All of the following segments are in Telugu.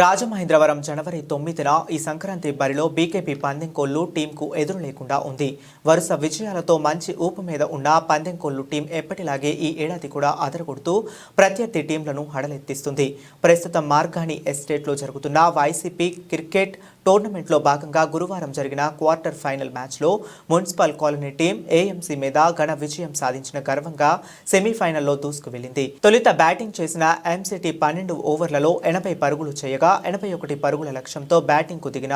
రాజమహేంద్రవరం జనవరి తొమ్మిదిన ఈ సంక్రాంతి బరిలో బీకేపీ పందెంకోళ్ళు టీంకు ఎదురు లేకుండా ఉంది. వరుస విజయాలతో మంచి ఊపు మీద ఉన్న పందెంకోళ్ళు టీం ఎప్పటిలాగే ఈ ఏడాది కూడా అదరగొడుతూ ప్రత్యర్థి టీంలను హడలెత్తిస్తుంది. ప్రస్తుతం మార్గాని ఎస్టేట్లో జరుగుతున్న వైసీపీ క్రికెట్ టోర్నమెంట్లో భాగంగా గురువారం జరిగిన క్వార్టర్ ఫైనల్ మ్యాచ్లో మున్సిపల్ కాలనీ టీం ఏఎంసీ మీద ఘన విజయం సాధించిన గర్వంగా సెమీఫైనల్లో దూసుకు వెళ్ళింది తొలుత బ్యాటింగ్ చేసిన ఎంసిటీ పన్నెండు ఓవర్లలో ఎనభై పరుగులు చేయగా ఎనభై ఒకటి పరుగుల లక్ష్యంతో బ్యాటింగ్కు దిగిన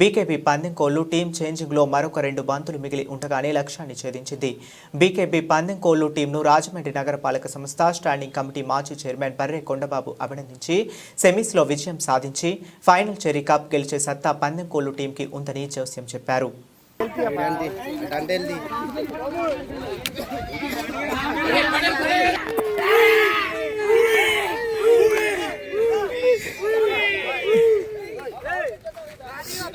బీకేపీ పందెంకోళ్ళు టీం చేంజింగ్లో మరొక రెండు బంతులు మిగిలి ఉండగానే లక్ష్యాన్ని ఛేదించింది. బీకేపీ పందెంకోళ్ళు టీంను రాజమండ్రి నగరపాలక సంస్థ స్టాండింగ్ కమిటీ మాజీ చైర్మన్ బర్రె కొండబాబు అభినందించి సెమీస్లో విజయం సాధించి ఫైనల్ చెరీ కప్ గెలిచే సత్తా పందెంకోళ్ళు టీంకి ఉందని జోస్యం చెప్పారు. దండెల్ది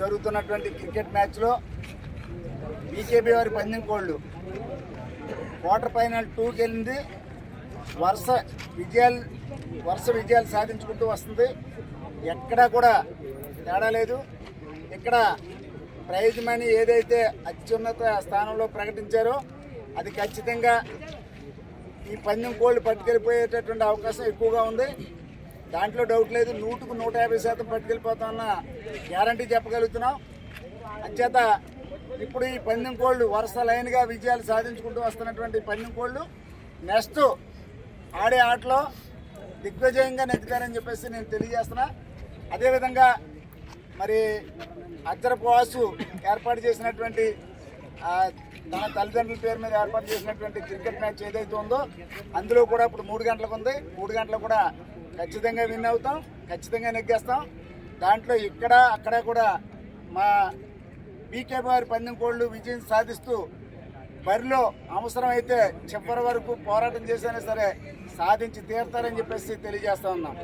జరుగుతున్నటువంటి క్రికెట్ మ్యాచ్లో బీకేబీ వారి పందెం కోళ్ళు క్వార్టర్ ఫైనల్ టూకి వెళ్ళింది. వరుస విజయాలు వరుస విజయాలు సాధించుకుంటూ వస్తుంది. ఎక్కడా కూడా తేడా లేదు. ఇక్కడ ప్రైజ్ మనీ ఏదైతే అత్యున్నత స్థానంలో ప్రకటించారో అది ఖచ్చితంగా ఈ పందెం కోళ్ళు పట్టుకెళ్ళిపోయేటటువంటి అవకాశం ఎక్కువగా ఉంది. దాంట్లో డౌట్ లేదు. నూటుకు నూట యాభై శాతం పట్టుకెళ్ళిపోతామన్న గ్యారంటీ చెప్పగలుగుతున్నాం. అంచేత ఇప్పుడు ఈ పందెం కోళ్ళు వరుస లైన్గా విజయాలు సాధించుకుంటూ వస్తున్నటువంటి పందెం కోళ్ళు నెక్స్ట్ ఆడే ఆటలో దిగ్విజయంగా నెగ్గుతారని చెప్పేసి నేను తెలియజేస్తున్నా. అదేవిధంగా మరి అచ్చరపు ఏర్పాటు చేసినటువంటి నా తన తల్లిదండ్రుల పేరు మీద ఏర్పాటు చేసినటువంటి క్రికెట్ మ్యాచ్ ఏదైతే ఉందో అందులో కూడా ఇప్పుడు మూడు గంటలకు ఉంది. మూడు గంటలకు కూడా ఖచ్చితంగా విన్ అవుతాం ఖచ్చితంగా నెగ్గేస్తాం. దాంట్లో ఇక్కడ అక్కడ కూడా మా పీకే వారి పందెం కోళ్ళు విజయం సాధిస్తూ బరిలో అవసరమైతే చివరి వరకు పోరాటం చేసినా సరే సాధించి తీరుతారని చెప్పేసి తెలియజేస్తా ఉన్నాం.